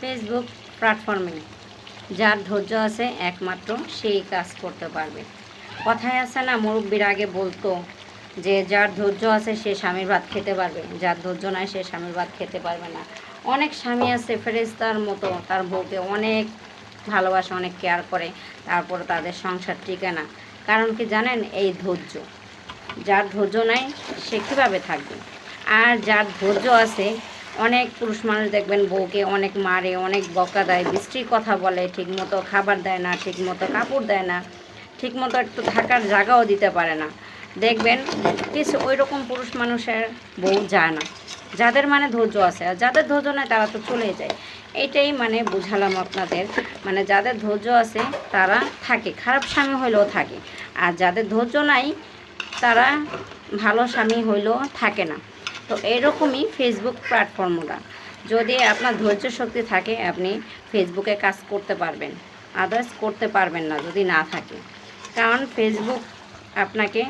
Facebook প্ল্যাটফর্মে যার ধৈর্য আছে একমাত্র সেই কাজ করতে পারবে। কথায় আছে না, মুরব্বীর আগে বলতো যে, যার ধৈর্য আছে সে স্বামীর ভাত খেতে পারবে, যার ধৈর্য নাই সে স্বামীর ভাত খেতে পারবে না। অনেক স্বামী আছে ফেরেস্তার মতো, তার বউকে অনেক ভালোবাসে, অনেক কেয়ার করে, তারপর তাদের সংসার টিকে না। কারণ কি জানেন, এই ধৈর্য, যার ধৈর্য নাই, সে কীভাবে থাকবে? আর যার ধৈর্য আছে অনেক পুরুষ মানুষ দেখবেন বউকে অনেক মারে, অনেক বকা দেয় বৃষ্টির কথা বলে, ঠিকমতো খাবার দেয় না, ঠিকমতো কাপড় দেয় না, ঠিকমতো একটু থাকার জায়গাও দিতে পারে না। দেখবেন কিছু ওই রকম পুরুষ মানুষের বউ যায় না। যাদের মানে ধৈর্য আছে, আর যাদের ধৈর্য নেই তারা তো চলে যায়। এইটাই মানে বুঝালাম আপনাদের মানে যাদের ধৈর্য আছে তারা থাকে, খারাপ স্বামী হইলেও থাকে। আর যাদের ধৈর্য নাই তারা ভালো স্বামী হইলেও থাকে না। তো এরকমই ফেসবুক প্ল্যাটফর্মটা যদি আপনার ধৈর্য শক্তি থাকে, আপনি ফেসবুকে কাজ করতে পারবেন। আদার্স করতে পারবেন না, যদি না থাকে। কারণ ফেসবুক আপনাকে